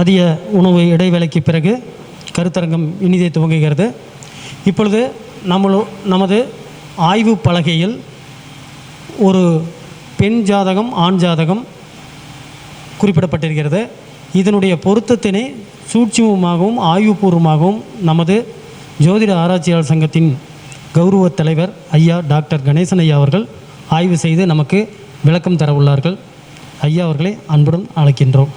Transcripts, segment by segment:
மதிய உணவு இடைவேளைக்கு பிறகு கருத்தரங்கம் இனிதே துவங்குகிறது. இப்பொழுது நம்மளோ நமது ஆய்வு பலகையில் ஒரு பெண் ஜாதகம் ஆண் ஜாதகம் குறிப்பிடப்பட்டிருக்கிறது. இதனுடைய பொருத்தத்தினை சூட்சுமமாகவும் ஆய்வுபூர்வமாகவும் நமது ஜோதிட ஆராய்ச்சியாளர் சங்கத்தின் கௌரவ தலைவர் ஐயா டாக்டர் கணேசன் ஐயா அவர்கள் ஆய்வு செய்து நமக்கு விளக்கம் தர உள்ளார்கள். ஐயா அவர்களை அன்புடன் அழைக்கின்றோம்.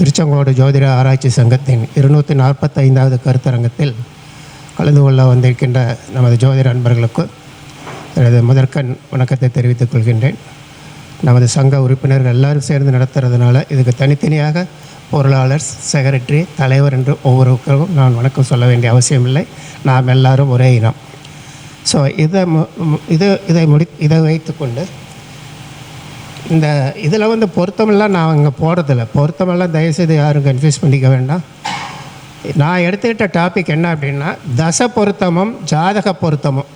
திருச்செங்கோடு ஜோதிட ஆராய்ச்சி சங்கத்தின் இருநூற்றி நாற்பத்தைந்தாவது கருத்தரங்கத்தில் கலந்து கொள்ள வந்திருக்கின்ற நமது ஜோதிட அன்பர்களுக்கு எனது முதற்கண் வணக்கத்தை தெரிவித்துக் கொள்கின்றேன். நமது சங்க உறுப்பினர்கள் எல்லாரும் சேர்ந்து நடத்துறதுனால இதுக்கு தனித்தனியாக பொருளாளர் செக்ரட்டரி தலைவர் என்று ஒவ்வொருவருக்கும் நான் வணக்கம் சொல்ல வேண்டிய அவசியமில்லை நாம் எல்லாரும் ஒரே இனம். ஸோ இதை மு- இது இதை முடி இதை வைத்துக்கொண்டு இந்த இதில் வந்து பொருத்தமெல்லாம் நான் இங்கே போகிறதில்ல. பொருத்தமெல்லாம் தயவுசெய்து யாரும் கன்ஃபியூஸ் பண்ணிக்க வேண்டாம். நான் எடுத்துக்கிட்ட டாபிக் என்ன அப்படின்னா தச பொருத்தமும் ஜாதக பொருத்தமும்.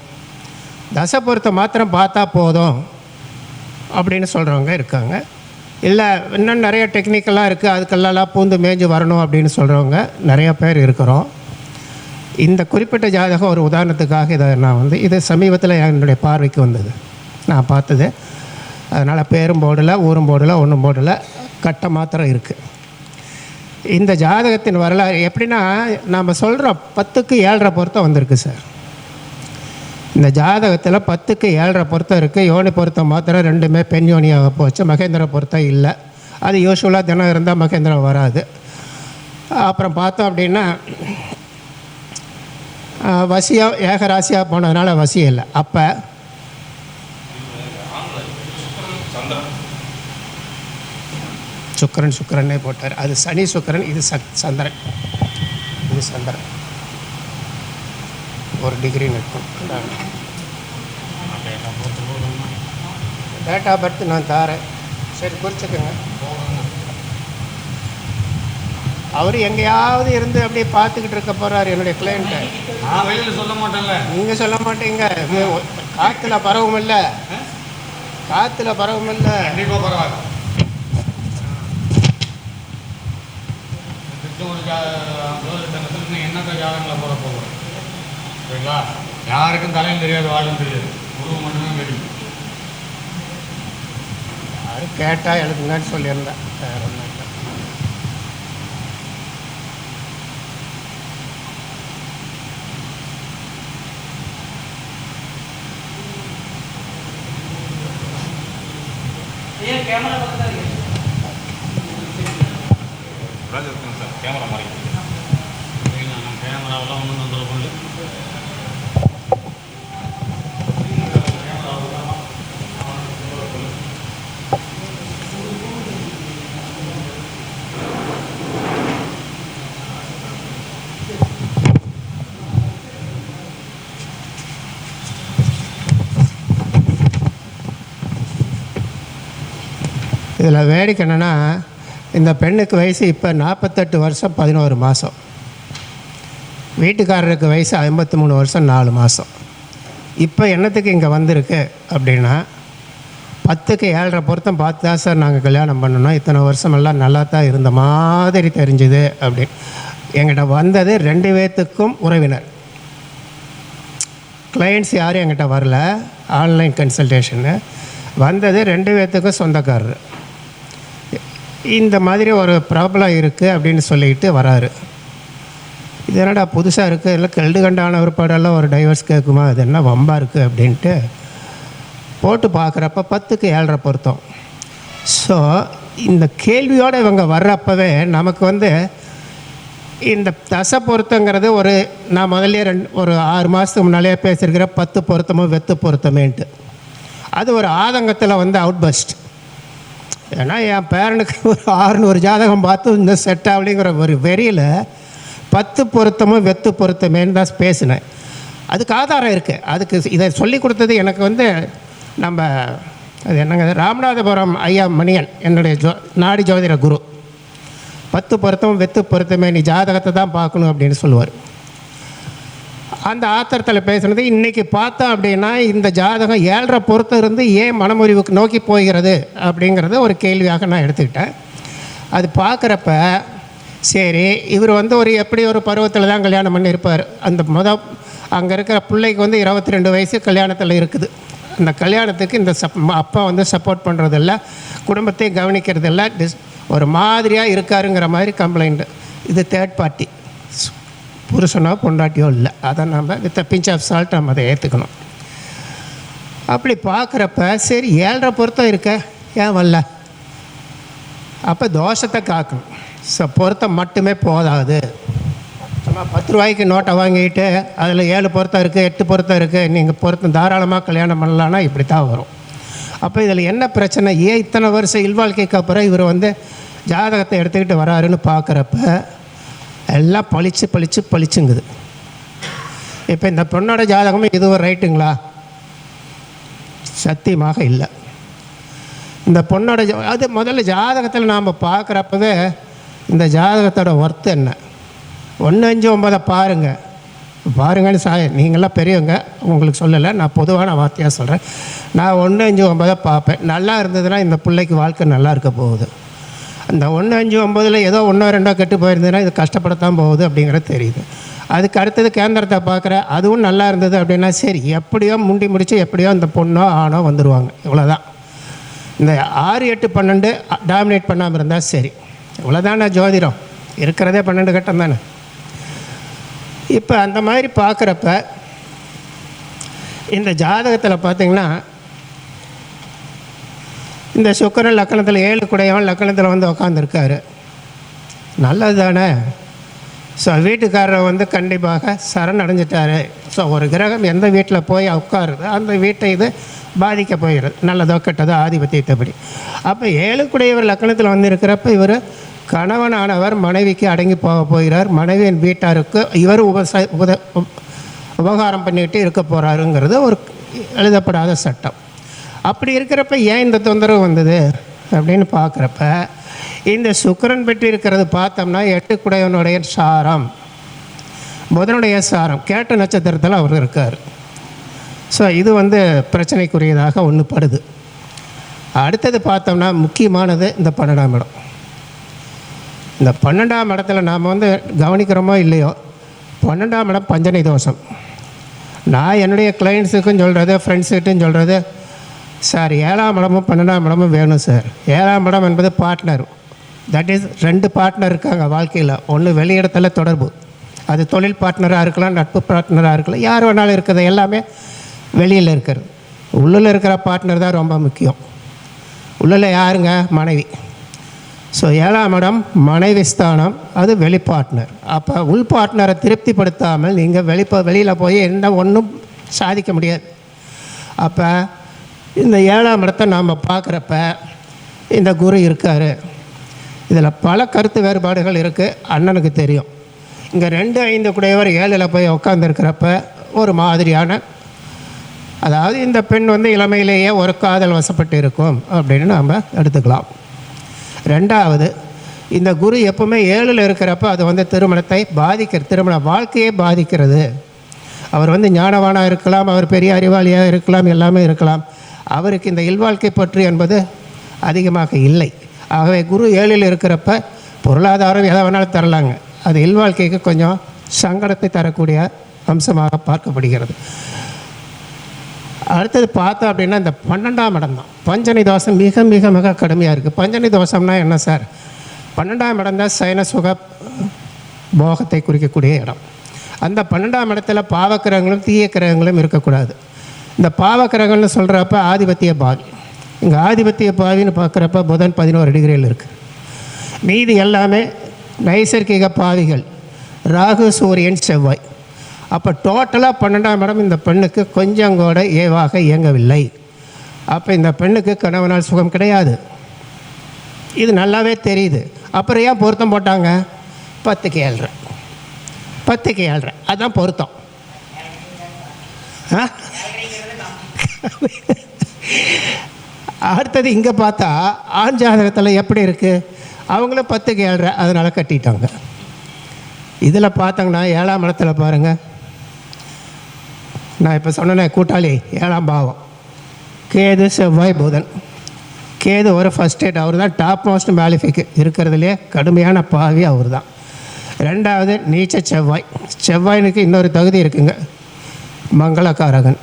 தச பொருத்தம் மாத்திரம் பார்த்தா போதும் அப்படின்னு சொல்கிறவங்க இருக்காங்க. இல்லை இன்னும் நிறைய டெக்னிக்கலாக இருக்குது அதுக்கெல்லாம் பூந்து மேய்ஞ்சு வரணும் அப்படின்னு சொல்கிறவங்க நிறைய பேர் இருக்கிறோம். இந்த குறிப்பிட்ட ஜாதகம் ஒரு உதாரணத்துக்காக இதை நான் வந்து இது சமீபத்தில் என்னுடைய பார்வைக்கு வந்தது. நான் பார்த்தது. அதனால் பேரும் போடலை ஊரும் போடலை ஒன்றும் போடலை. கட்ட மாத்திரம் இருக்குது இந்த ஜாதகத்தின் வரலாறு எப்படின்னா நாம் சொல்கிறோம் பத்துக்கு ஏழரை பொருத்தம் வந்திருக்கு சார். இந்த ஜாதகத்தில் பத்துக்கு ஏழரை பொருத்தம் இருக்குது யோனி பொருத்தம் மாத்திரம் ரெண்டுமே பெண் யோனியாக போச்சு. மகேந்திர பொருத்தம் இல்லை. அது யூஸ்வலாக தினம் இருந்தால் மகேந்திரம் வராது. அப்புறம் பார்த்தோம் அப்படின்னா வசியாக ஏக ஏகராசியாக போனதுனால வசியம் இல்லை. அப்போ சுக்கரன் சுக்கரனே போட்டார். அது சனி சுக்கரன் இது சக் சந்திரன். இது சந்திரன். ஒரு டிகிரி நிற்கும். டேட் ஆஃப் பர்த் நான் தாரேன். சரி குறிச்சுக்கோங்க. அவர் எங்கேயாவது இருந்து அப்படியே பார்த்துக்கிட்டு இருக்க போகிறார் என்னுடைய கிளைண்ட்டை வெளியில் சொல்ல மாட்டேன்ல. நீங்கள் சொல்ல மாட்டீங்க. காற்றுல பரவும் இல்லை. காற்றுல பரவும் இல்லை. கண்டிப்பாக பரவாயில்ல. ஒரு ஜோதிடத்தில் என்னத்த ஜாதகங்களை போட போகிறோம்? சரிங்களா? யாருக்கும் தலையும் தெரியாது வாழும் தெரியாது. உருவம் மட்டும்தான் தெரியும். அது கேட்டால் எழுதுங்கன்னு சொல்லியிருந்தேன் வேற ஒன்றும் இல்லை. ராஜா இருக்குங்க சார் கேமரா மாதிரி. சரிங்களா நான் கேமராவெல்லாம் ஒன்றும் தொந்தரவு இதில் வேடிக்கை என்னென்னா இந்த பெண்ணுக்கு வயசு இப்போ நாற்பத்தெட்டு வருஷம் பதினோரு மாதம் வீட்டுக்காரருக்கு வயசு ஐம்பத்தி மூணு வருஷம் நாலு மாதம் இப்போ என்னத்துக்கு இங்கே வந்திருக்கு அப்படின்னா பத்துக்கு ஏழரை பொருத்தம் பார்த்து தான் சார் நாங்கள் கல்யாணம் பண்ணணும். இத்தனை வருஷமெல்லாம் நல்லா தான் இருந்த மாதிரி தெரிஞ்சுது அப்படின்னு. எங்கிட்ட வந்தது ரெண்டு பேர்த்துக்கும் உறவினர். கிளைண்ட்ஸ் யாரும் எங்கிட்ட வரல. ஆன்லைன் கன்சல்டேஷனு வந்தது ரெண்டு பேர்த்துக்கும் சொந்தக்காரர். இந்த மாதிரி ஒரு ப்ராப்ளம் இருக்குது அப்படின்னு சொல்லிட்டு வராரு. இது என்னடா புதுசாக இருக்குது இல்லை கெல்டு கண்டான ஒரு படம்லாம் ஒரு டைவர்ஸ் கேட்குமா அது என்ன வம்பாக இருக்குது அப்படின்ட்டு போட்டு பார்க்குறப்ப பத்துக்கு ஏழரை பொருத்தம். ஸோ இந்த கேள்வியோடு இவங்க வர்றப்பவே நமக்கு வந்து இந்த தசை பொருத்தங்கிறது ஒரு நான் முதல்ல ரெண்டு ஒரு ஆறு மாதத்துக்கு முன்னாலே பேசியிருக்கிற பத்து பொருத்தமும் வெத்து பொருத்தமேன்ட்டு. அது ஒரு ஆதங்கத்தில் வந்து அவுட் பஸ்ட் ஏன்னா என் பேரனுக்கு ஒரு ஆறுநூறு ஜாதகம் பார்த்து இந்த செட் ஆகலைங்கிற ஒரு வெறியில் பத்து பொருத்தமும் வெத்து பொருத்தமேன்னு தான் பேசினேன். அதுக்கு ஆதாரம் இருக்குது அதுக்கு இதை சொல்லி கொடுத்தது எனக்கு வந்து நம்ம அது என்னங்க ராமநாதபுரம் ஐயா மணியன் என்னுடைய ஜோ நாடி ஜோதிட குரு. பத்து பொருத்தம் வெத்து பொருத்தமே நீ ஜாதகத்தை தான் பார்க்கணும் அப்படின்னு சொல்லுவார். அந்த ஆத்திரத்தில் பேசுனது இன்றைக்கி பார்த்தோம் அப்படின்னா இந்த ஜாதகம் ஏழரை பொறுத்து இருந்து ஏன் மனமுறிவுக்கு நோக்கி போகிறது அப்படிங்கிறத ஒரு கேள்வியாக நான் எடுத்துக்கிட்டேன். அது பார்க்குறப்ப சரி இவர் வந்து ஒரு எப்படி ஒரு பருவத்தில் தான் கல்யாணம் பண்ணியிருப்பார். அந்த முத அங்கே இருக்கிற பிள்ளைக்கு வந்து இருபத்தி ரெண்டு வயசு கல்யாணத்தில் இருக்குது. அந்த கல்யாணத்துக்கு இந்த சப் அப்பா வந்து சப்போர்ட் பண்ணுறதில்ல குடும்பத்தையும் கவனிக்கிறதில்ல டிஸ் ஒரு மாதிரியாக இருக்காருங்கிற மாதிரி கம்ப்ளைண்ட்டு இது தேர்ட் பார்ட்டி புருஷனோ பொண்டாட்டியோ இல்லை. அதை நம்ம வித் பிஞ்ச் ஆஃப் சால்ட் நம்ம அதை ஏற்றுக்கணும் அப்படி பார்க்குறப்ப சரி ஏழரை பொருத்தம் இருக்க. ஏன் வரல? அப்போ தோஷத்தை காக்கணும். ஸோ பொருத்தம் மட்டுமே போதாது. சும்மா பத்து ரூபாய்க்கு நோட்டை வாங்கிட்டு அதில் ஏழு பொருத்தம் இருக்குது எட்டு பொருத்தம் இருக்குது நீங்கள் பொருத்தம் தாராளமாக கல்யாணம் பண்ணலான்னா இப்படி தான் வரும். அப்போ இதில் என்ன பிரச்சனை? ஏன் இத்தனை வருஷம் இல்வாழ்க்கைக்கு அப்புறம் இவர் வந்து ஜாதகத்தை எடுத்துக்கிட்டு வராருன்னு பார்க்குறப்ப எல்லாம் பளிச்சு பளிச்சு பளிச்சுங்குது. இப்போ இந்த பொண்ணோட ஜாதகமும் இதுவும் ரைட்டுங்களா? சத்தியமாக இல்லை. இந்த பொண்ணோட அது முதல்ல ஜாதகத்தில் நாம் பார்க்குறப்பவே இந்த ஜாதகத்தோட ஒர்த்து என்ன? ஒன்று அஞ்சு ஒம்பதை பாருங்கள் பாருங்கன்னு சா நீங்களாம் பெரியவங்க உங்களுக்கு சொல்லலை நான் பொதுவான வார்த்தையாக சொல்கிறேன் நான் ஒன்று அஞ்சு ஒம்பதை பார்ப்பேன். நல்லா இருந்ததுன்னா இந்த பிள்ளைக்கு வாழ்க்கை நல்லா இருக்க போகுது. அந்த ஒன்று அஞ்சு ஒம்பதில் ஏதோ ஒன்றோ ரெண்டோ கெட்டு போயிருந்ததுன்னா இது கஷ்டப்படத்தான் போகுது அப்படிங்கிறது தெரியுது. அதுக்கு அடுத்தது கேந்திரத்தை பார்க்குற அதுவும் நல்லா இருந்தது அப்படின்னா சரி எப்படியோ முண்டி முடித்து எப்படியோ இந்த பொண்ணோ ஆணோ வந்துடுவாங்க இவ்வளோதான் இந்த ஆறு எட்டு பன்னெண்டு டாமினேட் பண்ணாமல் இருந்தால் சரி. இவ்வளோதானே ஜோதிடம். இருக்கிறதே பன்னெண்டு கட்டம் தானே. இப்போ அந்த மாதிரி பார்க்குறப்ப இந்த ஜாதகத்தில் பார்த்தீங்கன்னா இந்த சுக்கரன் லக்கணத்தில் ஏழு குடையவன் லக்கணத்தில் வந்து உக்காந்துருக்காரு. நல்லது தானே ஸோ வீட்டுக்காரர் வந்து கண்டிப்பாக சரண் அடைஞ்சிட்டாரு. ஸோ ஒரு கிரகம் எந்த வீட்டில் போய் உட்காருது அந்த வீட்டை இது பாதிக்க போயிடுது நல்லதோ கெட்டதோ ஆதிபத்தியத்தைப்படி அப்போ ஏழு குடையவர் லக்கணத்தில் வந்து இருக்கிறப்ப இவர் கணவனானவர் மனைவிக்கு அடங்கி போக போகிறார். மனைவியின் வீட்டாருக்கு இவர் உபச உபத உபகாரம் பண்ணிக்கிட்டு இருக்க போகிறாருங்கிறது ஒரு எழுதப்படாத சட்டம். அப்படி இருக்கிறப்ப ஏன் இந்த தொந்தரவு வந்தது அப்படின்னு பார்க்குறப்ப இந்த சுக்கரன் பெற்று இருக்கிறது பார்த்தோம்னா எட்டு குடையவனுடைய சாரம். புதனுடைய சாரம் கேட்ட நட்சத்திரத்தில் அவர் இருக்கார். ஸோ இது வந்து பிரச்சனைக்குரியதாக ஒன்று படுது அடுத்தது பார்த்தோம்னா முக்கியமானது இந்த பன்னெண்டாம் இடம். இந்த பன்னெண்டாம் இடத்துல நாம் வந்து கவனிக்கிறோமோ இல்லையோ பன்னெண்டாம் இடம் பஞ்சனை தோஷம் நான் என்னுடைய கிளைண்ட்ஸுக்கும் சொல்கிறது ஃப்ரெண்ட்ஸுக்கிட்டும் சொல்கிறது சார் ஏழாம் இடமும் பன்னெண்டாம் இடமும் வேணும் சார். ஏழாம் இடம் என்பது பார்ட்னர் தட் இஸ் ரெண்டு பார்ட்னர் இருக்காங்க வாழ்க்கையில். ஒன்று வெளியிடத்தில் தொடர்பு. அது தொழில் பார்ட்னராக இருக்கலாம் நட்பு பார்ட்னராக இருக்கலாம். யார் வேணாலும் இருக்கிறது. எல்லாமே வெளியில் இருக்கிறது. உள்ளில் இருக்கிற பார்ட்னர் தான் ரொம்ப முக்கியம். உள்ளில் யாருங்க? மனைவி. ஸோ ஏழாம் இடம் மனைவி ஸ்தானம். அது வெளி பார்ட்னர் அப்போ உள் பார்ட்னரை திருப்திப்படுத்தாமல் நீங்கள் வெளிப்ப வெளியில் போய் என்ன ஒன்றும் சாதிக்க முடியாது. அப்போ இந்த ஏழாம் இடத்தை நாம் பார்க்குறப்ப இந்த குரு இருக்கார். இதில் பல கருத்து வேறுபாடுகள் இருக்குது அண்ணனுக்கு தெரியும். இங்கே ரெண்டு ஐந்து குடையவர் ஏழில் போய் உட்காந்துருக்கிறப்ப ஒரு மாதிரியான அதாவது இந்த பெண் வந்து இளமையிலேயே ஒரு காதல் வசப்பட்டு இருக்கும் அப்படின்னு நாம் எடுத்துக்கலாம். ரெண்டாவது இந்த குரு எப்பவுமே ஏழில் இருக்கிறப்ப அது வந்து திருமணத்தை பாதிக்கிற திருமண வாழ்க்கையே பாதிக்கிறது. அவர் வந்து ஞானவானாக இருக்கலாம் அவர் பெரிய அறிவாளியாக இருக்கலாம் எல்லாமே இருக்கலாம். அவருக்கு இந்த இல்வாழ்க்கை பற்று என்பது அதிகமாக இல்லை. ஆகவே குரு ஏழில் இருக்கிறப்ப பொருளாதாரம் எதை வேணாலும் தரலாங்க. அது இல்வாழ்க்கைக்கு கொஞ்சம் சங்கடத்தை தரக்கூடிய அம்சமாக பார்க்கப்படுகிறது. அடுத்தது பார்த்தோம் அப்படின்னா இந்த பன்னெண்டாம் இடம் தான். பஞ்சனி தோஷம் மிக மிக மிக கடுமையாக இருக்குது பஞ்சனி தோஷம்னா என்ன சார்? பன்னெண்டாம் இடம் தான் சயன சுக போகத்தை குறிக்கக்கூடிய இடம். அந்த பன்னெண்டாம் இடத்துல பாவக்கிரகங்களும் தீய கிரகங்களும் இருக்கக்கூடாது. இந்த பாவக்கிரகங்கள்னு சொல்கிறப்ப ஆதிபத்திய பாவி. இங்கே ஆதிபத்திய பாவின்னு பார்க்குறப்ப புதன் பதினோரு டிகிரியில் இருக்குது மீதி எல்லாமே நைசர்கிக பாவிகள். ராகு சூரியன் செவ்வாய். அப்போ டோட்டலாக பன்னெண்டாம் இடம் இந்த பெண்ணுக்கு கொஞ்சம் கூட ஏவாக இயங்கவில்லை. அப்போ இந்த பெண்ணுக்கு கணவனால் சுகம் கிடையாது. இது நல்லாவே தெரியுது. அப்புறம் ஏன் பொருத்தம் போட்டாங்க? பத்துக்கு ஏழ்ரை. பத்துக்கு ஏழ்ரை. அதுதான் பொருத்தம். ஆ? அடுத்தது இங்கே பார்த்தா ஆண் ஜாதகத்தில் எப்படி இருக்குது அவங்களும் பத்துக்கு ஏழரை அதனால் கட்டிட்டாங்க. இதில் பார்த்தாங்கன்னா ஏழாம் இடத்துல பாருங்கள் நான் இப்போ சொன்னேன் கூட்டாளி ஏழாம் பாவம். கேது செவ்வாய் புதன். கேது ஒரு ஃபஸ்ட் எய்ட் அவர் தான் டாப் மோஸ்ட் மேலிஃபிக் இருக்கிறதுலே கடுமையான பாவி அவர் தான் ரெண்டாவது நீச்ச செவ்வாய். செவ்வாயினுக்கு இன்னொரு தகுதி இருக்குங்க. மங்களகாரகன்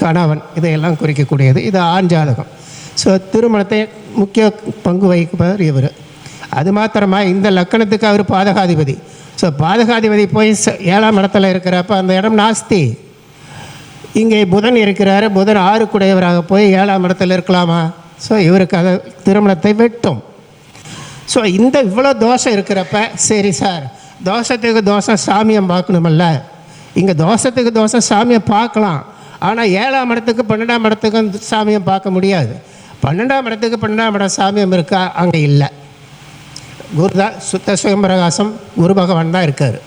கணவன் இதையெல்லாம் குறிக்கக்கூடியது. இது ஆண் ஜாதகம். ஸோ திருமணத்தை முக்கிய பங்கு வகிப்பவர் இவர். அது மாத்திரமா இந்த லக்கணத்துக்கு அவர் பாதகாதிபதி. ஸோ பாதகாதிபதி போய் ஏழாம் இடத்துல இருக்கிறப்ப அந்த இடம் நாஸ்தி. இங்கே புதன் இருக்கிறார். புதன் ஆறுக்குடையவராக போய் ஏழாம் இடத்துல இருக்கலாமா? ஸோ இவருக்கு அதை திருமணத்தை வெட்டும். ஸோ இந்த இவ்வளோ தோஷம் இருக்கிறப்ப சரி சார் தோஷத்துக்கு தோஷம் சாமியம் பார்க்கணுமல்ல. இங்கே தோஷத்துக்கு தோஷம் சாமியை பார்க்கலாம். ஆனால் ஏழாம் இடத்துக்கு பன்னெண்டாம் இடத்துக்கும் சாமியம் பார்க்க முடியாது. பன்னெண்டாம் இடத்துக்கு பன்னெண்டாம் இடம் சாமியம் இருக்கா? அங்கே இல்லை. குருதான் சுத்த சுயம்பிரகாசம் குரு பகவான் தான் இருக்கார்.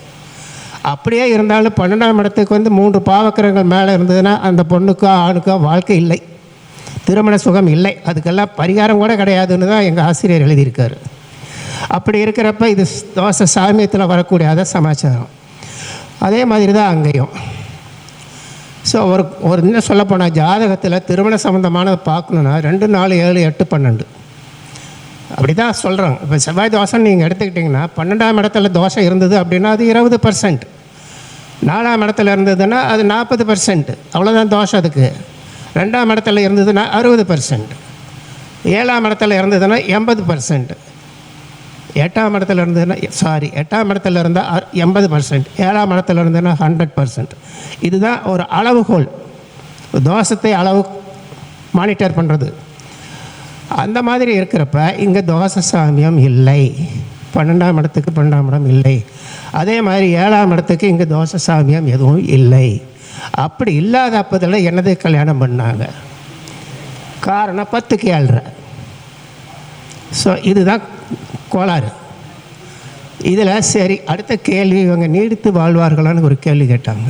அப்படியே இருந்தாலும் பன்னெண்டாம் இடத்துக்கு வந்து மூன்று பாவக்கரங்கள் மேலே இருந்ததுன்னா அந்த பொண்ணுக்கோ ஆணுக்கோ வாழ்க்கை இல்லை. திருமண சுகம் இல்லை. அதுக்கெல்லாம் பரிகாரம் கூட கிடையாதுன்னு தான் எங்கள் ஆசிரியர் எழுதியிருக்காரு. அப்படி இருக்கிறப்ப இது தோசை சாமியத்தில் வரக்கூடியாத சமாச்சாரம். அதே மாதிரி தான் அங்கேயும். ஸோ ஒரு ஒரு இன்னும் சொல்லப்போனால் ஜாதகத்தில் திருமண சம்மந்தமானதை பார்க்கணுன்னா ரெண்டு நாலு ஏழு எட்டு பன்னெண்டு. அப்படி தான் சொல்கிறாங்க இப்போ செவ்வாய் தோசைன்னு நீங்கள் எடுத்துக்கிட்டிங்கன்னா பன்னெண்டாம் இடத்துல தோசை இருந்தது அப்படின்னா அது இருபது பர்சன்ட் நாலாம் இடத்துல இருந்ததுன்னா அது நாற்பது பர்சன்ட் அவ்வளோதான் தோஷம் அதுக்கு. ரெண்டாம் இடத்துல இருந்ததுன்னா அறுபது பர்சன்ட் ஏழாம் இடத்துல இருந்ததுன்னா எண்பது பர்சன்ட் எட்டாம் இடத்துல இருந்ததுன்னா சாரி எட்டாம் இடத்துல இருந்தால் எண்பது பர்சன்ட் ஏழாம் இடத்துல இருந்ததுன்னா ஹண்ட்ரட் பர்சன்ட் இதுதான் ஒரு அளவுகோல். தோஷத்தை அளவு மானிட்டர் பண்ணுறது அந்த மாதிரி இருக்கிறப்ப இங்கே தோசை சாமியம் இல்லை. பன்னெண்டாம் இடத்துக்கு பன்னெண்டாம் இடம் இல்லை. அதே மாதிரி ஏழாம் இடத்துக்கு இங்கே தோசை சாமியம் எதுவும் இல்லை. அப்படி இல்லாத அப்பதில் என்னது கல்யாணம் பண்ணாங்க? காரணம் பத்துக்கு ஏழ்ரை. ஸோ இதுதான் கோளாறு. இதில் சரி அடுத்த கேள்வி இவங்க நீடித்து வாழ்வார்களான்னு ஒரு கேள்வி கேட்டாங்க.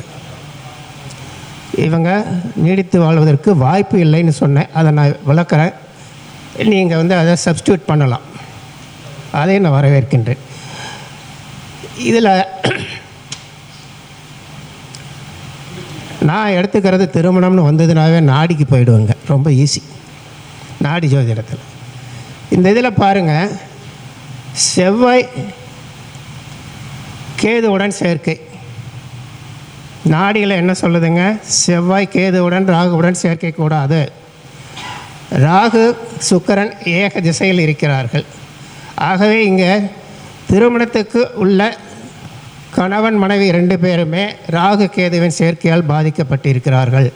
இவங்க நீடித்து வாழ்வதற்கு வாய்ப்பு இல்லைன்னு சொன்னேன். அதை நான் விளக்குறேன். நீங்கள் வந்து அதை சப்ஸ்டியூட் பண்ணலாம். அதை நான் வரவேற்கின்றேன். இதில் நான் எடுத்துக்கிறது திருமணம்னு வந்ததுனாவே நாடிக்கு போயிடுவேங்க. ரொம்ப ஈஸி நாடி ஜோதிடத்தில். இந்த இதில் பாருங்கள் செவ்வாய் கேதுவுடன் சேர்க்கை. நாடியில் என்ன சொல்லுதுங்க? செவ்வாய் கேதுவுடன் ராகுவுடன் சேர்க்கை கூடாது ராகு சுக்கரன் ஏக திசையில் இருக்கிறார்கள். ஆகவே இங்கே திருமணத்துக்கு உள்ள கணவன் மனைவி ரெண்டு பேருமே ராகு கேதுவின் சேர்க்கையால் பாதிக்கப்பட்டிருக்கிறார்கள்.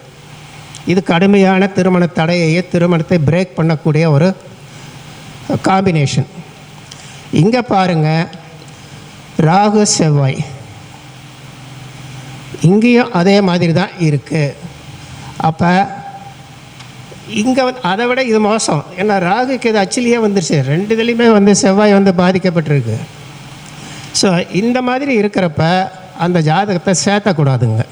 இது கடுமையான திருமண தடையையே திருமணத்தை பிரேக் பண்ணக்கூடிய ஒரு காம்பினேஷன் இங்கே பாருங்க ராகு செவ்வாய். இங்கேயும் அதே மாதிரி தான் இருக்குது அப்போ இங்கே வந்து அதை விட இது மோசம். ஏன்னா ராகுக்கு இது அச்சிலேயே வந்துருச்சு. ரெண்டு இதுலேயுமே வந்து செவ்வாய் வந்து பாதிக்கப்பட்டிருக்கு. ஸோ இந்த மாதிரி இருக்கிறப்ப அந்த ஜாதகத்தை சேர்த்தக்கூடாதுங்க.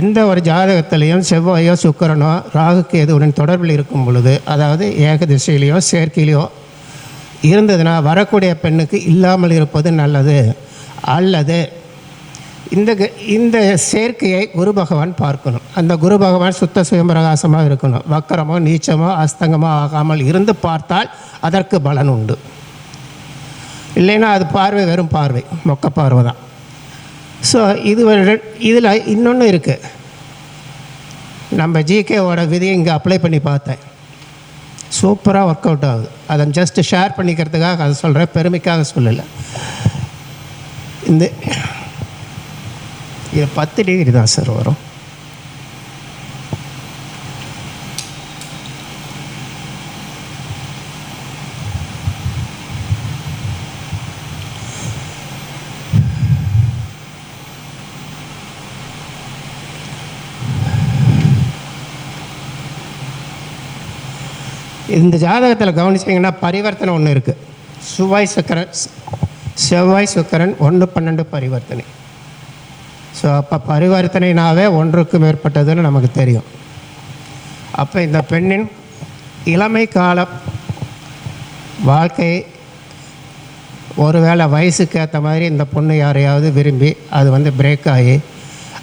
எந்த ஒரு ஜாதகத்திலையும் செவ்வாயோ சுக்கரனோ ராகுக்கு எதுவுடன் தொடர்பில் இருக்கும் பொழுது அதாவது ஏக திசையிலையோ சேர்க்கையிலையோ இருந்ததுன்னா வரக்கூடிய பெண்ணுக்கு இல்லாமல் இருப்பது நல்லது. அல்லது இந்த க- இந்த சேர்க்கையை குரு பகவான் பார்க்கணும். அந்த குரு பகவான் சுத்த சுயம்பிரகாசமாக இருக்கணும். வக்கரமோ நீச்சமோ அஸ்தங்கமோ ஆகாமல் இருந்து பார்த்தால் அதற்கு பலன் உண்டு. இல்லைன்னா அது பார்வை வெறும் பார்வை மொக்க பார்வை தான். ஸோ இது இதில் இன்னொன்று இருக்குது நம்ம ஜிகேவோட விதியை இங்கே அப்ளை பண்ணி பார்த்தேன். சூப்பராக ஒர்க் அவுட் ஆகுது. அதை ஜஸ்ட் ஷேர் பண்ணிக்கிறதுக்காக அதை சொல்கிறேன் பெருமைக்காக சொல்லலை. இந்த இது பத்து டிகிரி தான் சார் வரும். இந்த ஜாதகத்தில் கவனிச்சிங்கன்னா பரிவர்த்தனை ஒன்று இருக்குது சுவாய் சுக்கரன் செவ்வாய் சுக்கரன் ஒன்று பன்னெண்டு பரிவர்த்தனை. ஸோ அப்போ பரிவர்த்தனைனாவே ஒன்றுக்கு மேற்பட்டதுன்னு நமக்கு தெரியும். அப்போ இந்த பெண்ணின் இளமை கால வாழ்க்கை ஒருவேளை வயசுக்கு ஏற்ற மாதிரி இந்த பொண்ணு யாரையாவது விரும்பி அது வந்து பிரேக் ஆகி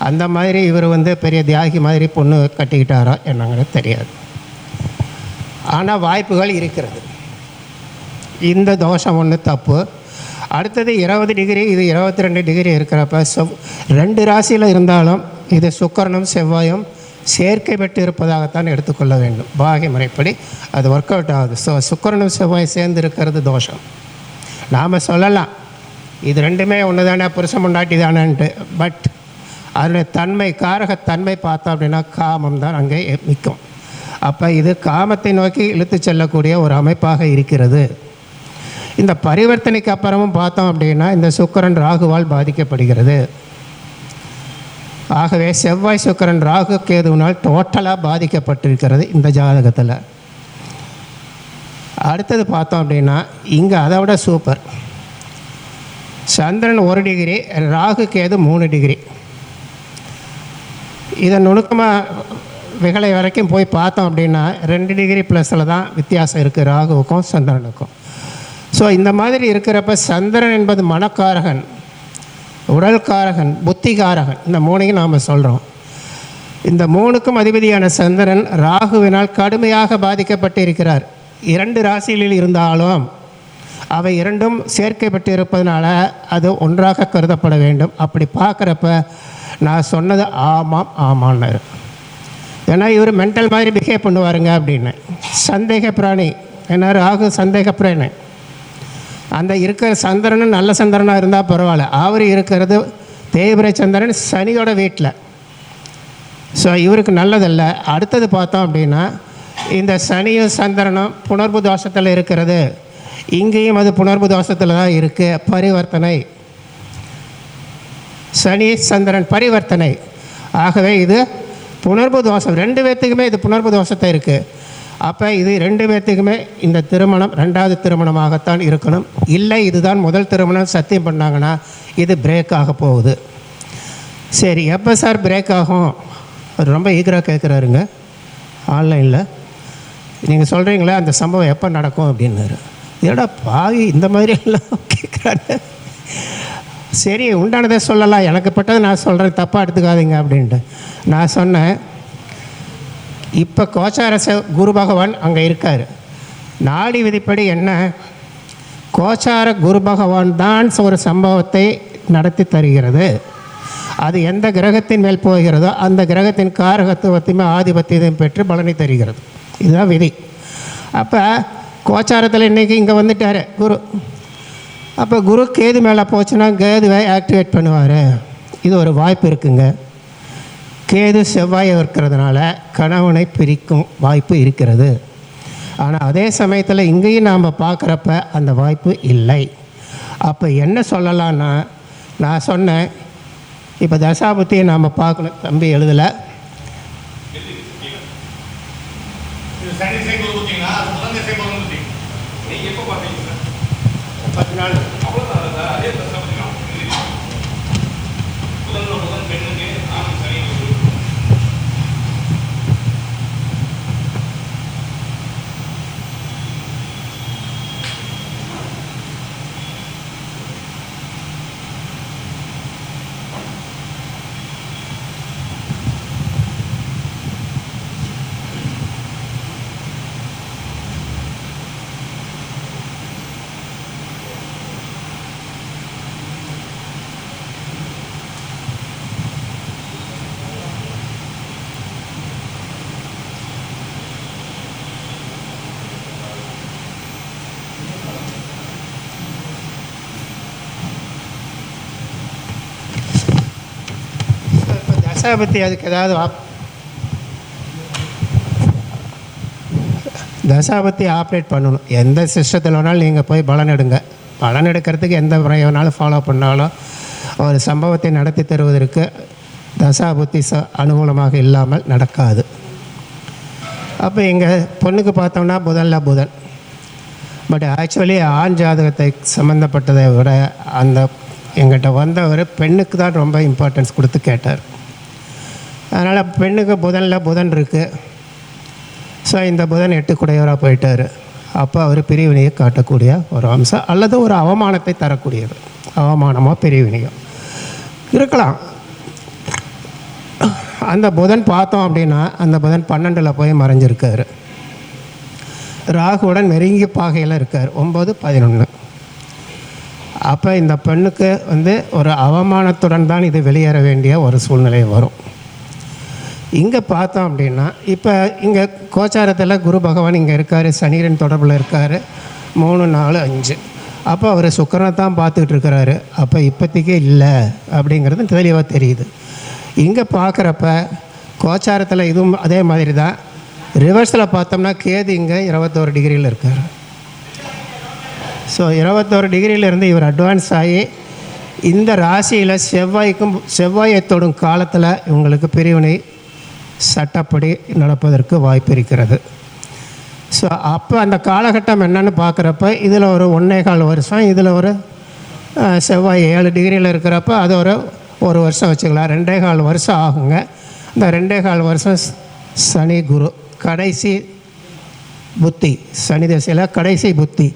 அந்த மாதிரி இவர் வந்து பெரிய தியாகி மாதிரி பொண்ணு கட்டிக்கிட்டாரா என்னங்கிறது தெரியாது. ஆனால் வாய்ப்புகள் இருக்கிறது. இந்த தோஷம் ஒன்று தப்பு. அடுத்தது இருபது டிகிரி இது இருபத்தி ரெண்டு டிகிரி இருக்கிறப்ப செவ் ரெண்டு ராசியில் இருந்தாலும் இது சுக்கரனும் செவ்வாயும் சேர்க்கை பெற்று இருப்பதாகத்தான் எடுத்துக்கொள்ள வேண்டும். பாகி முறைப்படி அது ஒர்க் அவுட் ஆகுது. ஸோ சுக்கரனும் செவ்வாயும் சேர்ந்து இருக்கிறது தோஷம். நாம் சொல்லலாம். இது ரெண்டுமே ஒன்று தானே புருஷன் முண்டாட்டி தானேன்ட்டு. பட் அதனுடைய தன்மை காரகத்தன்மை பார்த்தோம் அப்படின்னா காமம் தான் அங்கே நிற்கும் அப்போ இது காமத்தை நோக்கி இழுத்துச் செல்லக்கூடிய ஒரு அமைப்பாக இருக்கிறது. இந்த பரிவர்த்தனைக்கு அப்புறமும் பார்த்தோம் அப்படின்னா இந்த சுக்கிரன் ராகுவால் பாதிக்கப்படுகிறது. ஆகவே செவ்வாய் சுக்கிரன் ராகு கேதுவினால் டோட்டலாக பாதிக்கப்பட்டிருக்கிறது இந்த ஜாதகத்தில். அடுத்தது பார்த்தோம் அப்படின்னா இங்கே அதை விட சூப்பர் சந்திரன் ஒரு டிகிரி ராகு கேது மூணு டிகிரி. இதை நுணுக்கமாக விகலை வரைக்கும் போய் பார்த்தோம் அப்படின்னா ரெண்டு டிகிரி ப்ளஸில் தான் வித்தியாசம் இருக்குது ராகுவுக்கும் சந்திரனுக்கும். ஸோ இந்த மாதிரி இருக்கிறப்ப சந்திரன் என்பது மனக்காரகன் உடல்காரகன் புத்திகாரகன். இந்த மூணையும் நாம் சொல்கிறோம் இந்த மூணுக்கும் அதிபதியான சந்திரன் ராகுவினால் கடுமையாக பாதிக்கப்பட்டு இருக்கிறார் இரண்டு ராசிகளில் இருந்தாலும் அவை இரண்டும் சேர்க்கப்பட்டு இருப்பதனால அது ஒன்றாக கருதப்பட வேண்டும். அப்படி பார்க்குறப்ப நான் சொன்னது ஆமாம் ஆமான்னாரு. ஏன்னா இவர் மென்டல் மாதிரி பிஹேவ் பண்ணுவாருங்க அப்படின்னு. சந்தேக பிராணி. ஏன்னா ராகு சந்தேக பிராணி. அந்த இருக்கிற சந்திரனும் நல்ல சந்திரனாக இருந்தால் பரவாயில்ல. அவர் இருக்கிறது தேய்பிரை சந்திரன் சனியோட வீட்டில் ஸோ இவருக்கு நல்லதல்ல. அடுத்தது பார்த்தோம் அப்படின்னா இந்த சனியும் சந்திரனும் புணர்வு தோஷத்தில் இருக்கிறது. இங்கேயும் அது புணர்வு தோஷத்தில் தான் இருக்குது பரிவர்த்தனை. சனி சந்திரன் பரிவர்த்தனை. ஆகவே இது புணர்வு தோஷம் ரெண்டு பேர்த்துக்குமே இது புணர்வு தோஷத்தை இருக்குது அப்போ இது ரெண்டு பேர்த்துக்குமே இந்த திருமணம் ரெண்டாவது திருமணமாகத்தான் இருக்கணும். இல்லை இதுதான் முதல் திருமணம் சத்தியம் பண்ணாங்கன்னா இது பிரேக் ஆக போகுது. சரி எப்போ சார் பிரேக் ஆகும்? அவர் ரொம்ப ஈகராக கேட்குறாருங்க ஆன்லைனில். நீங்கள் சொல்கிறீங்களே அந்த சம்பவம் எப்போ நடக்கும் அப்படின்னாரு. ஏடா பாவி இந்த மாதிரி எல்லாம் கேட்குறாரு சரி உண்டானதை சொல்லலாம். எனக்கு பட்டது நான் சொல்கிறேன் தப்பாக எடுத்துக்காதீங்க அப்படின்ட்டு. நான் சொன்னேன் இப்போ கோச்சார குரு பகவான் அங்கே இருக்கார். நாடி விதிப்படி என்ன? கோச்சார குரு பகவான் தான் ஒரு சம்பவத்தை நடத்தி தருகிறது. அது எந்த கிரகத்தின் மேல் போகிறதோ அந்த கிரகத்தின் காரகத்துவத்தையுமே ஆதிபத்தியத்தையும் பெற்று பலனை தருகிறது. இதுதான் விதி. அப்போ கோச்சாரத்தில் இன்றைக்கி இங்கே வந்துட்டார் குரு. அப்போ குரு கேது மேலே போச்சுன்னா கேதுவை ஆக்டிவேட் பண்ணுவார். இது ஒரு வாய்ப்பு இருக்குங்க. கேது செவ்வாயை இருக்கிறதுனால கணவனை பிரிக்கும் வாய்ப்பு இருக்கிறது. ஆனால் அதே சமயத்தில் இங்கேயும் நாம் பார்க்குறப்ப அந்த வாய்ப்பு இல்லை. அப்போ என்ன சொல்லலான்னா நான் சொன்னேன் இப்போ தசாபுத்தியை நாம் பார்க்கணும் தம்பி எழுதலை. இது சனி சேர்க்கை ஊற்றிங்களா முதல் சேர்க்கை ஊற்றி நீங்கள் எப்போ பார்த்தீங்க சார் முப்பத்தி நாலு அவ்வளோதான் சார் அதே பிரச்சனை பார்த்தீங்கன்னா முதல்ல முதல் பெண்ணுக்கு ஆணும் சனி இப்போ பற்றி அதுக்கு ஏதாவது ஆப். பற்றி ஆப்ரேட் பண்ணணும். எந்த சிஸ்டத்தில் வேணாலும் நீங்கள் போய் பலன் எடுங்க. பலன் எடுக்கிறதுக்கு எந்த முறை வேணாலும் ஃபாலோ பண்ணாலும் ஒரு சம்பவத்தை நடத்தி தருவதற்கு தசாபுத்தி ச அனுகூலமாக இல்லாமல் நடக்காது. அப்போ எங்கள் பொண்ணுக்கு பார்த்தோம்னா புதன்ல புதன். பட் ஆக்சுவலி ஆண் ஜாதகத்தை சம்மந்தப்பட்டதை விட அந்த எங்கிட்ட வந்தவர் பெண்ணுக்கு தான் ரொம்ப இம்பார்ட்டன்ஸ் கொடுத்து கேட்டார். அதனால் பெண்ணுக்கு புதனில் புதன் இருக்குது ஸோ இந்த புதன் எட்டுக்குடையவராக போயிட்டார். அப்போ அவர் பிரிவினையை காட்டக்கூடிய ஒரு அம்சம் அல்லது ஒரு அவமானத்தை தரக்கூடியது அவமானமாக பிரிவினையோ. இருக்கலாம். அந்த புதன் பார்த்தோம் அப்படின்னா அந்த புதன் பன்னெண்டில் போய் மறைஞ்சிருக்காரு. ராகுவுடன் நெருங்கிய பாகையில் இருக்கார் ஒம்பது பதினொன்று அப்போ இந்த பெண்ணுக்கு வந்து ஒரு அவமானத்துடன் தான் இது வெளியேற வேண்டிய ஒரு சூழ்நிலை வரும். இங்கே பார்த்தோம் அப்படின்னா இப்போ இங்கே கோச்சாரத்தில் குரு பகவான் இங்கே இருக்கார் சனிரன் தொடர்பில் இருக்கார் மூணு நாலு அஞ்சு. அப்போ அவர் சுக்கரனை தான் பார்த்துக்கிட்டு இருக்கிறாரு. அப்போ இப்போதைக்கு இல்லை அப்படிங்கிறது தெளிவாக தெரியுது. இங்கே பார்க்குறப்ப கோச்சாரத்தில் இதுவும் அதே மாதிரி தான் ரிவர்ஸில் பார்த்தோம்னா கேது இங்கே இருபத்தோரு டிகிரியில் இருக்கார். ஸோ இருபத்தோரு டிகிரியிலேருந்து இவர் அட்வான்ஸ் ஆகி இந்த ராசியில் செவ்வாய்க்கும் செவ்வாயை தொடும் காலத்தில் இவங்களுக்கு பிரிவினை சட்டப்படி நடப்பதற்கு வாய்ப்பு இருக்கிறது ஸோ அப்போ அந்த காலகட்டம் என்னன்னு பார்க்குறப்ப இதில் ஒரு ஒன்றே கால் வருஷம் இதில் ஒரு செவ்வாய் ஏழு டிகிரியில் இருக்கிறப்ப அது ஒரு ஒரு வருஷம் வச்சுக்கலாம். ரெண்டே கால் வருஷம் ஆகுங்க. இந்த ரெண்டே கால் வருஷம் சனி குரு கடைசி புத்தி சனி தசையில் கடைசி புத்தி.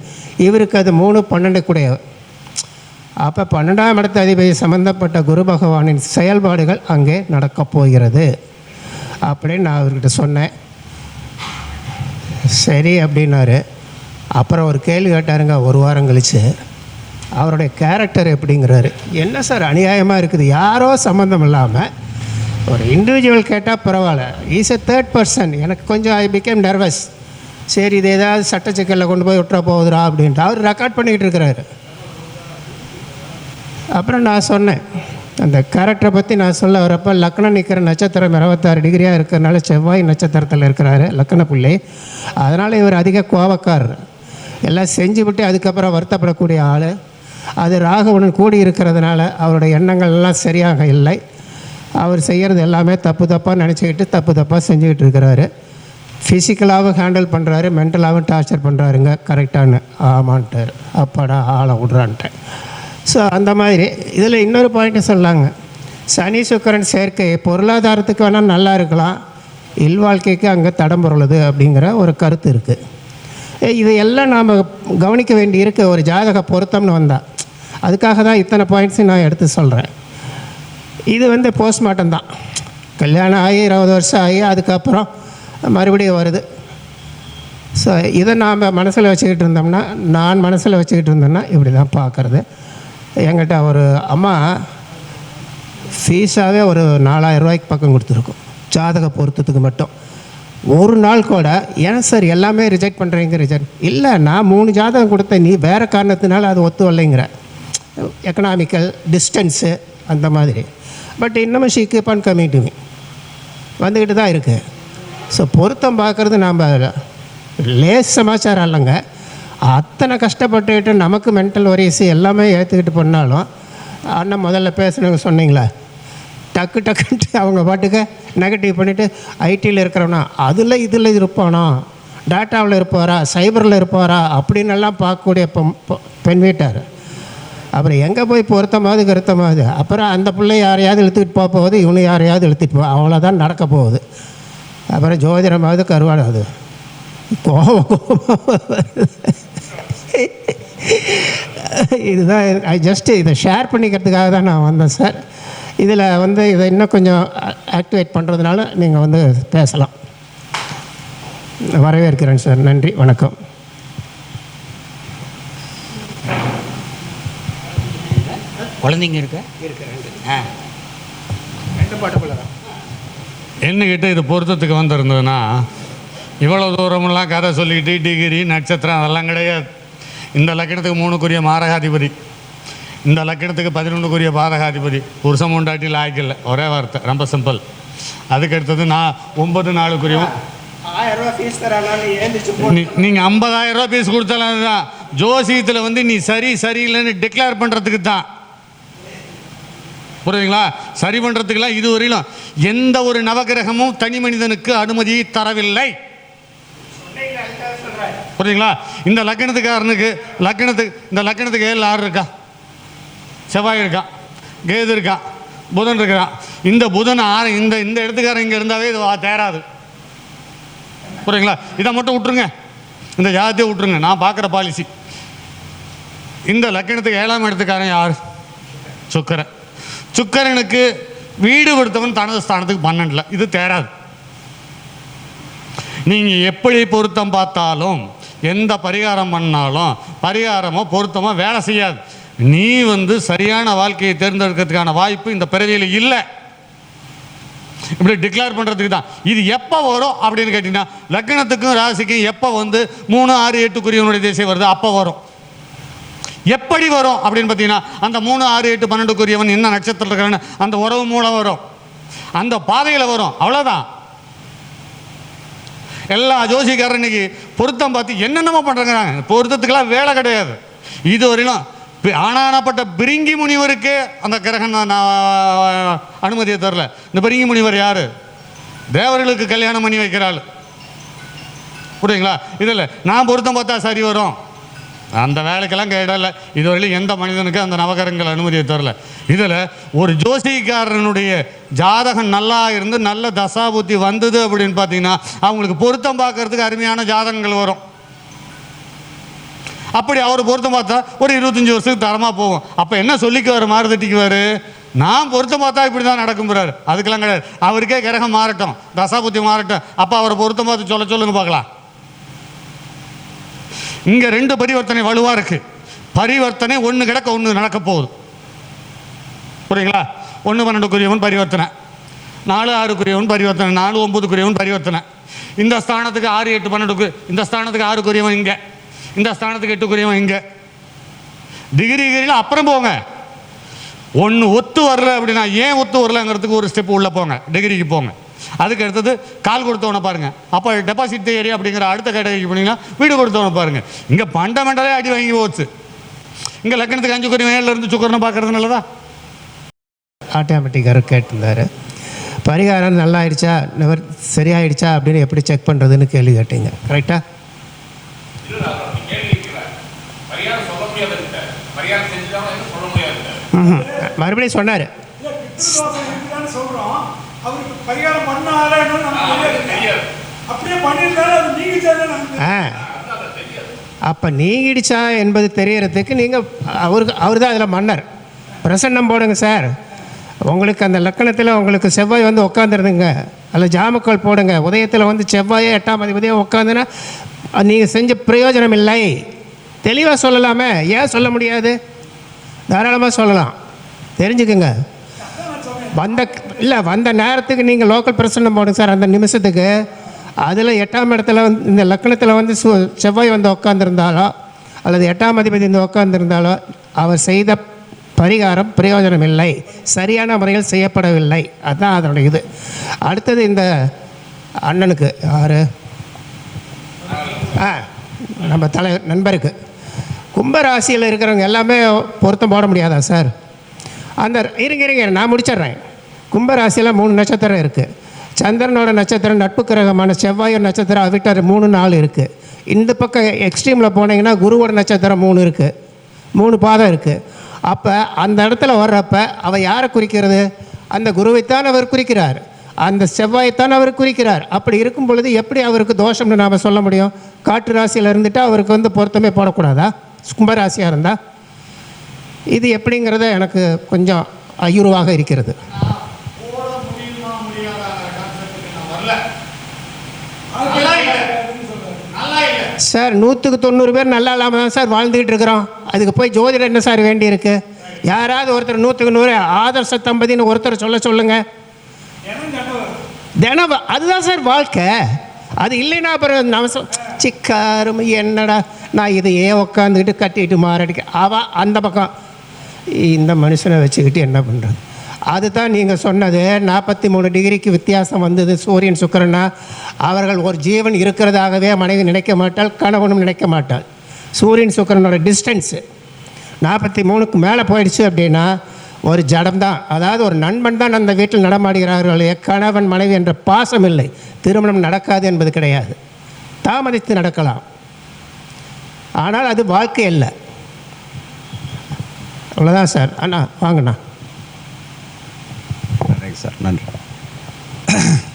இவருக்கு அது மூணு பன்னெண்டு கூடிய அப்போ பன்னெண்டாம் இடத்த அதிபதி சம்பந்தப்பட்ட குரு பகவானின் செயல்பாடுகள் அங்கே நடக்கப் போகிறது. அப்படின்னு நான் அவர்கிட்ட சொன்னேன். சரி அப்படின்னாரு. அப்புறம் ஒரு கேள்வி கேட்டாருங்க ஒரு வாரம் கழித்து அவருடைய கேரக்டர் எப்படிங்கிறாரு. என்ன சார் அநியாயமாக இருக்குது? யாரோ சம்மந்தம் இல்லாமல் ஒரு இண்டிவிஜுவல் கேட்டால் பரவாயில்ல. ஈஸ் எ தேர்ட் பர்சன் எனக்கு கொஞ்சம் ஐ பிகேம் நர்வஸ் சரி இது ஏதாவது சட்ட சிக்கலில் கொண்டு போய் விட்டுற போகுதுரா அப்படின்ட்டு அவர் ரெக்கார்ட் பண்ணிக்கிட்டு இருக்கிறாரு. அப்புறம் நான் சொன்னேன். அந்த கேரக்டரை பற்றி நான் சொல்ல வரப்போ லக்னம் நிற்கிற நட்சத்திரம் இருபத்தாறு டிகிரியாக இருக்கிறதுனால செவ்வாய் நட்சத்திரத்தில் இருக்கிறாரு லக்ன புள்ளி. அதனால் இவர் அதிக கோபக்காரர். எல்லாம் செஞ்சு விட்டு அதுக்கப்புறம் வருத்தப்படக்கூடிய ஆள். அது ராகவனன் கூடி இருக்கிறதுனால அவருடைய எண்ணங்கள் எல்லாம் சரியாக இல்லை. அவர் செய்கிறது எல்லாமே தப்பு தப்பாக நினச்சிக்கிட்டு தப்பு தப்பாக செஞ்சுக்கிட்டு இருக்கிறாரு. ஃபிசிக்கலாகவும் ஹேண்டில் பண்ணுறாரு மென்டலாகவும் டார்ச்சர் பண்ணுறாருங்க கரெக்டான ஆமான்ட்டார். அப்பாடா ஆளை விட்றான்ட்டேன். ஸோ அந்த மாதிரி. இதில் இன்னொரு பாயிண்ட்டு சொல்லாங்க. சனி சுக்கரன் சேர்க்கை பொருளாதாரத்துக்கு வேணால் நல்லா இருக்கலாம். இல்வாழ்க்கைக்கு அங்கே தடம் பொருளுது அப்படிங்கிற ஒரு கருத்து இருக்குது இது எல்லாம் நாம் கவனிக்க வேண்டி இருக்க ஒரு ஜாதக பொருத்தம்னு வந்தால் அதுக்காக தான் இத்தனை பாயிண்ட்ஸையும் நான் எடுத்து சொல்கிறேன் இது வந்து போஸ்ட்மார்ட்டம் தான். கல்யாணம் ஆகி இருபது வருஷம் ஆகி அதுக்கப்புறம் மறுபடியும் வருது. ஸோ இதை நாம் மனசில் வச்சுக்கிட்டு இருந்தோம்னா நான் மனசில் வச்சுக்கிட்டு இருந்தேன்னா இப்படி தான் பார்க்குறது. எங்கிட்ட ஒரு அம்மா ஃபீஸாகவே ஒரு நாலாயிரம் ரூபாய்க்கு பக்கம் கொடுத்துருக்கோம். ஜாதக பொருத்தத்துக்கு மட்டும். ஒரு நாள் கூட ஏன் சார் எல்லாமே ரிஜெக்ட் பண்ணுறீங்க ரிஜெக்ட் இல்லை நான் மூணு ஜாதகம் கொடுத்தேன் நீ வேறு காரணத்தினால அது ஒத்து வரலைங்கிற. எக்கனாமிக்கல் டிஸ்டன்ஸு அந்த மாதிரி. பட் இன்னமும் she keep on coming to me வந்துக்கிட்டு தான் இருக்குது ஸோ பொருத்தம் பார்க்குறது நாம் லேஸ் சமாச்சாரம் இல்லைங்க. அத்தனை கஷ்டப்பட்டுக்கிட்டு நமக்கு மென்டல் ஒரீஸ் எல்லாமே ஏற்றுக்கிட்டு பண்ணாலும் அண்ணன் முதல்ல பேசுனவங்க சொன்னீங்களே டக்கு டக்குன்ட்டு அவங்க பாட்டுக்கு நெகட்டிவ் பண்ணிவிட்டு ஐடியில் இருக்கிறவனா அதில் இதில் இருப்பானா டேட்டாவில் இருப்பாரா சைபரில் இருப்பாரா அப்படின்னு எல்லாம் பார்க்கக்கூடிய பெண் பெண் வீட்டார். அப்புறம் எங்கே போய் பொருத்தமாவது கருத்தமாவது அப்புறம் அந்த பிள்ளை யாரையாவது இழுத்துக்கிட்டு போக போகுது இவனு யாரையாவது இழுத்துட்டு போ அவ்வளோதான் நடக்க போகுது. அப்புறம் ஜோதிடமாவது கருவாடாது. கோபம் கோபம் இதுதான் ஐ ஜஸ்ட்டு இதை ஷேர் பண்ணிக்கிறதுக்காக தான் நான் வந்தேன் சார் இதில் வந்து இதை இன்னும் கொஞ்சம் ஆக்டிவேட் பண்ணுறதுனால நீங்கள் வந்து பேசலாம். வரவேற்கிறேன் சார் நன்றி வணக்கம். குழந்தைங்க இருக்க? ஆ. ரெண்டு பாட்டுக்குள்ள இது பொருத்தத்துக்கு வந்திருந்ததுன்னா இவ்வளோ தூரமெல்லாம் கதை சொல்லிக்கிட்டு டிகிரி நட்சத்திரம் அதெல்லாம் கிடையாது. இந்த லக்கணத்துக்கு மூணுக்குரிய மாரகாதிபதி. இந்த லக்கணத்துக்கு பதினொன்றுக்குரிய பாதகாதிபதி. புருஷம் உண்டாட்டி லாய்க்கில்லை ஒரே வார்த்தை ரொம்ப சிம்பிள் அதுக்கு அடுத்தது நான் ஒன்பது நாளுக்குரியவும் ஃபீஸ் நீங்கள் ஐம்பதாயிரம் ரூபா பீஸ் கொடுத்தாலும் அதுதான். ஜோசியத்தில் வந்து நீ சரி சரியில்லைன்னு டிக்ளேர் பண்ணுறதுக்கு தான். புரியுதுங்களா? சரி பண்ணுறதுக்கெல்லாம் இதுவரையிலும் எந்த ஒரு நவகிரகமும் தனி மனிதனுக்கு அனுமதி தரவில்லை. புரியுதுங்களா? இந்த லக்கணத்துக்காரனுக்கு லக்கணத்துக்கு இந்த லக்கணத்துக்கு ஏழு ஆறு இருக்கா? செவ்வாய் இருக்கான் கேது இருக்கான் புதன் இருக்கிறான் இந்த புதன் ஆறு இந்த இந்த இடத்துக்காரன் இங்கே இருந்தாவே இது வா- தேராது. புரியுங்களா இதை மட்டும் விட்டுருங்க. இந்த ஜாதியை விட்டுருங்க. நான் பார்க்குற பாலிசி இந்த லக்கணத்துக்கு ஏழாம் இடத்துக்காரன் யார்? சுக்கரன். சுக்கரனுக்கு வீடு கொடுத்தவன் தனது ஸ்தானத்துக்கு பன்னெண்டில். இது தேராது. நீங்கள் எப்படி பொருத்தம் பார்த்தாலும் எந்த பரிகாரம் பண்ணாலும் பரிகாரமோ பொருத்தமோ வேலை செய்யாது. நீ வந்து சரியான வாழ்க்கையை தேர்ந்தெடுக்கிறதுக்கான வாய்ப்பு இந்த பிறவியில் இல்லை. இப்படி டிக்ளேர் பண்ணுறதுக்கு தான். இது எப்போ வரும் அப்படின்னு கேட்டிங்கன்னா லக்னத்துக்கும் ராசிக்கும் எப்போ வந்து மூணு ஆறு எட்டுக்குரியவனுடைய திசை வருது அப்போ வரும். எப்படி வரும் அப்படின்னு பார்த்தீங்கன்னா அந்த மூணு ஆறு எட்டு பன்னெண்டுக்குரியவன் என்ன நட்சத்திரம் இருக்கிறான்னு அந்த உறவு மூலம் வரும். அந்த பாதையில் வரும். அவ்வளோதான் எல்லா ஜோசிக்காரரும் இன்னைக்கு பொருத்தம் பார்த்து என்னென்னமோ பண்ணுறாங்க பொருத்தத்துக்கெல்லாம் வேலை கிடையாது. இது வரையிலும் பி- ஆனானப்பட்ட பிரிங்கி முனிவருக்கு அந்த கிரகம் நான் நான் அனுமதியை தரல. இந்த பிரிங்கி முனிவர் யார்? தேவர்களுக்கு கல்யாணம் பண்ணி வைக்கிறாள். புரியுங்களா இதில் நான் பொருத்தம் பார்த்தா சரி வரும். அந்த வேலைக்கெல்லாம் கேடல. இதுவரையிலும் எந்த மனிதனுக்கு அந்த நவகரங்கள் அனுமதியை தரல. இதில் ஒரு ஜோசிக்காரனுடைய ஜாதகம் நல்லா இருந்து நல்ல தசாபுத்தி வந்தது அப்படின்னு பார்த்தீங்கன்னா அவங்களுக்கு பொருத்தம் பார்க்கறதுக்கு அருமையான ஜாதகங்கள் வரும். அப்படி அவர் பொருத்தம் பார்த்தா ஒரு இருபத்தஞ்சி வருஷத்துக்கு தரமாக போகும். அப்போ என்ன சொல்லிக்குவார்? மாறுதட்டிக்குவார். நான் பொருத்தம் பார்த்தா இப்படி தான் நடக்கும்றாரு அதுக்கெல்லாம் கிடையாது. அவருக்கே கிரகம் மாறட்டும். தசாபுத்தி மாறட்டும். அப்போ அவரை பொருத்தம் பார்த்து சொல்ல சொல்லுங்க பார்க்கலாம். இங்கே ரெண்டு பரிவர்த்தனை வலுவாக இருக்குது பரிவர்த்தனை ஒன்று கிடக்க ஒன்று நடக்க போகுது. புரியுங்களா? ஒன்று பன்னெண்டுக்குரியவன் பரிவர்த்தனை. நாலு ஆறுக்குரியவன் பரிவர்த்தனை. நாலு ஒம்பதுக்குரியவன் பரிவர்த்தனை. இந்த ஸ்தானத்துக்கு ஆறு எட்டு பன்னெண்டுக்கு இந்த ஸ்தானத்துக்கு ஆறுக்குரியவன் இங்கே. இந்த ஸ்தானத்துக்கு எட்டுக்குரியவன் இங்கே. டிகிரி டிகிரியில் அப்புறம் போங்க. ஒன்று ஒத்து வரல அப்படின்னா ஏன் ஒத்து வரலங்கிறதுக்கு ஒரு ஸ்டெப் உள்ளே போங்க. டிகிரிக்கு போங்க. அதுக்கு அடுத்தது கால் கொடுத்தவனை பாருங்க. அப்போ டெபாசிட் தேரி அப்படிங்கிற அடுத்த கேட்டகரிக்கு போனீங்கன்னா வீடு கொடுத்தவனை பாருங்க. இங்கே ஃபண்டமெண்டலே அடி வாங்கி போச்சு. இங்கே லக்கணத்துக்கு அஞ்சு குறை மேல இருந்து சுக்கரனை பார்க்கறது நல்லதா? ஆட்டோமேட்டிக்காக கேட்டிருந்தாரு. பரிகாரம் நல்லா ஆயிடுச்சா நிவர் சரியாயிடுச்சா? அப்படின்னு எப்படி செக் பண்ணுறதுன்னு கேள்வி கேட்டீங்க. கரெக்டாக. மறுபடியும் சொன்னார். பரிகாரம் நமக்கு தெரியாது. அப்படியே பண்ணியிருந்தாலும் அது நீங்கிச்சாலே நமக்கு? ஆ. அப்போ நீங்கிடுச்சா என்பது தெரியறதுக்கு நீங்கள் அவருக்கு அவர் தான் அதில் மன்னர். பிரசன்னம் போடுங்க சார். உங்களுக்கு அந்த லக்கணத்தில் உங்களுக்கு செவ்வாய் வந்து உட்காந்துருந்துங்க அதில் ஜாமக்கோல் போடுங்க. உதயத்தில் வந்து செவ்வாயே எட்டாம் அதிபதியே உட்காந்துன்னா நீங்கள் செஞ்ச பிரயோஜனம் இல்லை. தெளிவாக சொல்லலாமே. ஏன் சொல்ல முடியாது? தாராளமாக சொல்லலாம். தெரிஞ்சுக்குங்க. வந்த இல்லை வந்த நேரத்துக்கு நீங்கள் லோக்கல் பிரசன்னம் போடுங்க சார் அந்த நிமிஷத்துக்கு. அதில் எட்டாம் இடத்துல வந்து இந்த லக்கணத்தில் வந்து சு செவ்வாய் வந்து உட்காந்துருந்தாலோ அல்லது எட்டாம் அதிபதி வந்து உட்காந்துருந்தாலோ அவர் செய்த பரிகாரம் பிரயோஜனம் இல்லை. சரியான முறையில் செய்யப்படவில்லை. அதுதான் அதனுடைய இது. அடுத்தது இந்த அண்ணனுக்கு யார்? ஆ நம்ம தலை நண்பருக்கு. கும்பராசியில் இருக்கிறவங்க எல்லாமே பொருத்தம் போட முடியாதா சார்? அந்த இருங்க இருங்க நான் முடிச்சிடுறேன். கும்பராசியில் மூணு நட்சத்திரம் இருக்குது சந்திரனோட நட்சத்திரம் நட்பு கிரகமான செவ்வாய் நட்சத்திரம் அவிட்டார் மூணு நாலு இருக்குது இந்த பக்கம் எக்ஸ்ட்ரீமில் போனீங்கன்னா குருவோட நட்சத்திரம் மூணு இருக்குது மூணு பாதம் இருக்குது அப்போ அந்த இடத்துல வர்றப்ப அவள் யாரை குறிக்கிறது? அந்த குருவைத்தான் அவர் குறிக்கிறார். அந்த செவ்வாயைத்தான் அவர் குறிக்கிறார். அப்படி இருக்கும் பொழுது எப்படி அவருக்கு தோஷம்னு நாம் சொல்ல முடியும்? காற்று ராசியில் இருந்துட்டு அவருக்கு வந்து பொருத்தமே போடக்கூடாதா? கும்பராசியாக இருந்தால் இது எப்படிங்கிறத எனக்கு கொஞ்சம் அயுருவாக இருக்கிறது. சார் நூற்றுக்கு தொண்ணூறு பேர் நல்லா இல்லாமல் தான் சார் வாழ்ந்துக்கிட்டு இருக்கிறோம். அதுக்கு போய் ஜோதிடர் என்ன சார் வேண்டியிருக்கு? யாராவது ஒருத்தர் நூற்றுக்கு நூறு ஆதர்ச தம்பதின்னு ஒருத்தர் சொல்ல சொல்லுங்கள் தினம் அதுதான் சார் வாழ்க்கை. அது இல்லைன்னா அப்புறம் நம்ம சிக்காரும் என்னடா? நான் இதையே உக்காந்துக்கிட்டு கட்டிட்டு மாரடிக்க அவ அந்த பக்கம். இந்த மனுஷனை வச்சுக்கிட்டு என்ன பண்ணுறது அதுதான் நீங்கள் சொன்னது. நாற்பத்தி மூணு டிகிரிக்கு வித்தியாசம் வந்தது சூரியன் சுக்கிரனா அவர்கள் ஒரு ஜீவன் இருக்கிறதாகவே மனைவி நினைக்க மாட்டாள் கணவனும் நினைக்க மாட்டாள். சூரியன் சுக்கிரனோட டிஸ்டன்ஸு நாற்பத்தி மூணுக்கு மேலே போயிடுச்சு அப்படின்னா ஒரு ஜடம் தான் அதாவது ஒரு நண்பன் தான் அந்த வீட்டில் நடமாடுகிறார்கள் கணவன் மனைவி என்ற பாசம் இல்லை. திருமணம் நடக்காது என்பது கிடையாது. தாமதித்து நடக்கலாம். ஆனால் அது வாழ்க்கை இல்லை அவ்வளோதான் சார். அண்ணா வாங்கண்ணா. சார். நன்றி.